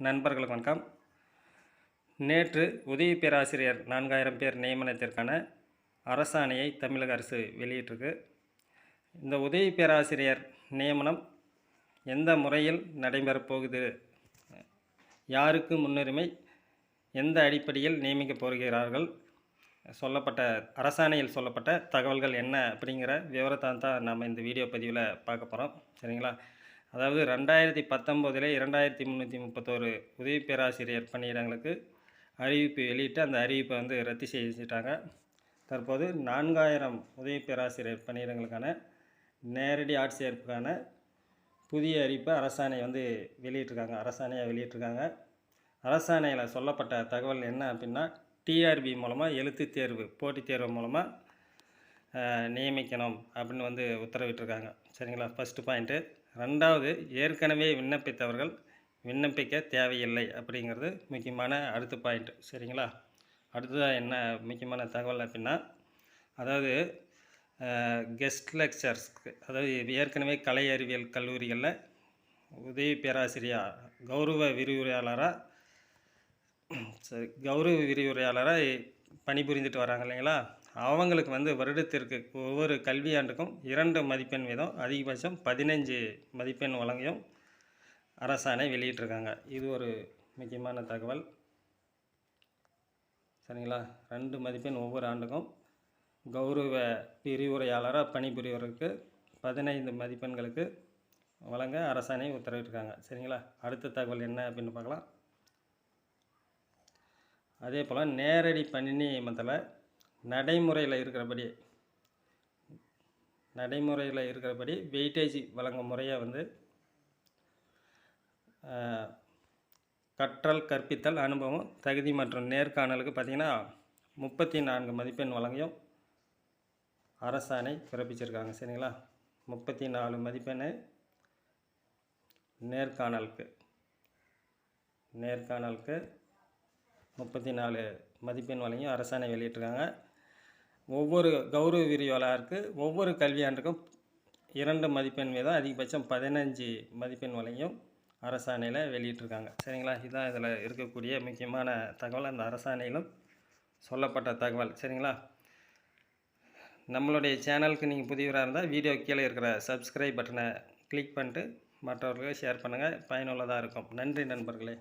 நண்பர்களுக்கு வணக்கம். நேற்று உதவி பேராசிரியர் நான்காயிரம் பேர் நியமனத்திற்கான அரசாணையை தமிழக அரசு வெளியிட்டிருக்கு. இந்த உதவி பேராசிரியர் நியமனம் எந்த முறையில் நடைபெறப் போகுது? யாருக்கு முன்னுரிமை? எந்த அடிப்படையில் நியமிக்கப் போகிறார்கள்? சொல்லப்பட்ட அரசாணையில் சொல்லப்பட்ட தகவல்கள் என்ன? அப்படிங்கிற விவரத்தை தான் நம்ம இந்த வீடியோ பதிவில் பார்க்க போகிறோம் சரிங்களா? அதாவது ரெண்டாயிரத்தி பத்தொம்போதில் இரண்டாயிரத்தி முந்நூற்றி முப்பத்தோரு உதவி பேராசிரியர் பணியிடங்களுக்கு அறிவிப்பு வெளியிட்டு அந்த அறிவிப்பை வந்து ரத்து செஞ்சுட்டாங்க தற்போது நான்காயிரம் உதவி பேராசிரியர் பணியிடங்களுக்கான நேரடி ஆட்சேர்ப்புக்கான புதிய அறிவிப்பை அரசாணை வந்து வெளியிட்டிருக்காங்க. அரசாணையாக வெளியிட்டிருக்காங்க. அரசாணையில் சொல்லப்பட்ட தகவல் என்ன அப்படின்னா டிஆர்பி மூலமாக எழுத்து தேர்வு போட்டித் தேர்வு மூலமாக நியமிக்கணும் அப்படின்னு வந்து உத்தரவிட்டிருக்காங்க. சரிங்களா? ஃபஸ்ட்டு பாயிண்ட்டு ரெண்டாவது ஏற்கனவே விண்ணப்பித்தவர்கள் விண்ணப்பிக்க தேவையில்லை அப்படிங்கிறது முக்கியமான அடுத்த பாயிண்ட் சரிங்களா? அடுத்ததாக என்ன முக்கியமான தகவல் அப்படின்னா அதாவது கெஸ்ட் லெக்சர்ஸ்க்கு அதாவது ஏற்கனவே கலை அறிவியல் கல்லூரிகளில் உதவி பேராசிரியர் கௌரவ விரிவுரையாளராக சரி கௌரவ விரிவுரையாளராக பணிபுரிந்துட்டு வராங்க இல்லைங்களா? அவங்களுக்கு வந்து வருடத்திற்கு ஒவ்வொரு கல்வியாண்டுக்கும் இரண்டு மதிப்பெண் வீதம் அதிகபட்சம் பதினஞ்சு மதிப்பெண் வழங்கியும் அரசாணை வெளியிட்டிருக்காங்க. இது ஒரு முக்கியமான தகவல். சரிங்களா? ரெண்டு மதிப்பெண் ஒவ்வொரு ஆண்டுக்கும் கௌரவ விரிவுரையாளராக பணிபுரிவருக்கு பதினைந்து மதிப்பெண்களுக்கு வழங்க அரசாணை உத்தரவிட்டிருக்காங்க. சரிங்களா? அடுத்த தகவல் என்ன அப்படின்னு பார்க்கலாம். அதே போல் நேரடி பணி நியமனத்தில் நடைமுறையில் இருக்கிறபடி நடைமுறையில் இருக்கிறபடி வெயிட்டேஜ் வழங்கும் முறையை வந்து கற்றல் கற்பித்தல் அனுபவம் தகுதி மற்றும் நேர்காணலுக்கு பார்த்திங்கன்னா முப்பத்தி நான்கு மதிப்பெண் வழங்கியும் அரசாணை பிறப்பிச்சிருக்காங்க. சரிங்களா? முப்பத்தி நாலு மதிப்பெண் நேர்காணலுக்கு. நேர்காணலுக்கு முப்பத்தி நாலு மதிப்பெண் வழங்கியும் அரசாணை வெளியிட்டிருக்காங்க. ஒவ்வொரு கௌரவ விரிவலாருக்கு ஒவ்வொரு கல்வியாண்டுக்கும் இரண்டு மதிப்பெண் வீதம் அதிகபட்சம் பதினஞ்சு மதிப்பெண் வரையும் அரசாணையில் வெளியிட்டிருக்காங்க. சரிங்களா? இதுதான் இதில் இருக்கக்கூடிய முக்கியமான தகவல். அந்த அரசாணையிலும் சொல்லப்பட்ட தகவல். சரிங்களா? நம்மளுடைய சேனலுக்கு நீங்கள் புதியவராக இருந்தால் வீடியோ கீழே இருக்கிற சப்ஸ்கிரைப் பட்டனை கிளிக் பண்ணிட்டு மற்றவர்களுக்கு ஷேர் பண்ணுங்கள் பயனுள்ளதாக இருக்கும். நன்றி நண்பர்களே.